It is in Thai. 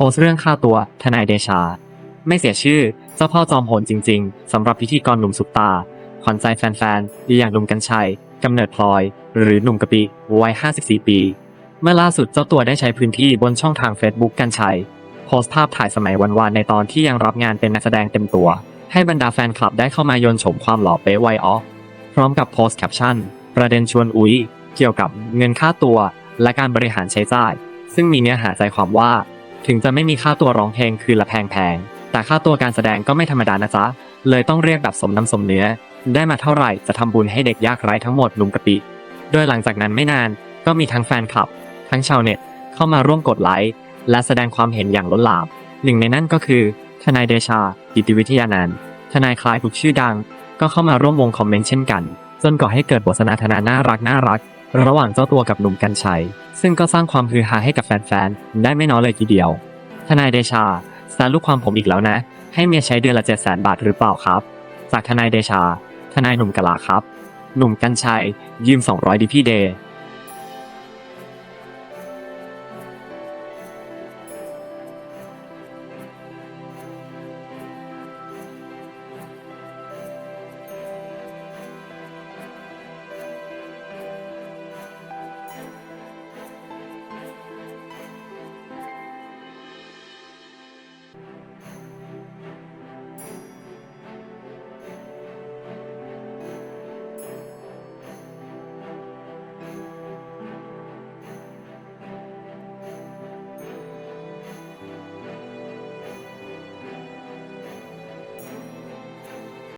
โพสต์เรื่องค่าตัวทนายเดชา ไม่เสียชื่อเจ้าพ่อจอมโหดจริง ๆสำหรับพิธีกรหนุ่มสุดตา ขวัญใจแฟนๆอย่างหนุ่มกัญชัยกำเนิดพลอย หรือหนุ่มกะปิวัย 54 ปี เมื่อล่าสุดเจ้าตัวได้ใช้พื้นที่บนช่องทาง Facebook กัญชัย โพสต์ภาพถ่ายสมัยวันวานในตอนที่ยังรับงานเป็นนักแสดงเต็มตัว ให้บรรดาแฟนคลับได้เข้ามายนชมความหล่อเป๊ะไวออฟพร้อมกับโพสต์แคปชั่น ประเด็นชวนอุ๊ยเกี่ยวกับเงินค่าตัวและการบริหารใช้จ่าย ซึ่งมีเนื้อหาใจความว่า ถึงจะไม่มีค่าตัวร้องเพลงคือละแพงๆ แต่ค่าตัวการแสดงก็ไม่ธรรมดานะจ๊ะ เลยต้องเรียกแบบสมน้ำสมเนื้อ ได้มาเท่าไหร่จะทำบุญให้เด็กยากไร้ทั้งหมดลุงกะปิ โดยหลังจากนั้นไม่นานก็มีทั้งแฟนคลับ ทั้งชาวเน็ตเข้ามาร่วมกดไลค์และแสดงความเห็นอย่างล้นหลาม หนึ่งในนั้นก็คือ ทนายเดชากิติวิทยานันท์ทนายคลายถูกชื่อดัง ก็เข้ามาร่วมวงคอมเมนต์เช่นกัน จนก่อให้เกิดบทสนทนาน่ารักน่ารัก ระหว่างเจ้าตัวกับหนุ่มกัญชัย ซึ่งก็สร้างความฮือฮาให้กับแฟนๆ ได้ไม่น้อยเลยทีเดียว ทนายเดชาสตาร์ลูกความผมอีกแล้วนะ ให้เมียใช้เดือนละเจ็ดแสนบาทหรือเปล่าครับ จากทนายเดชา ทนายหนุ่มกะลาครับ หนุ่มกัญชัยยืม 200ดิพี่เด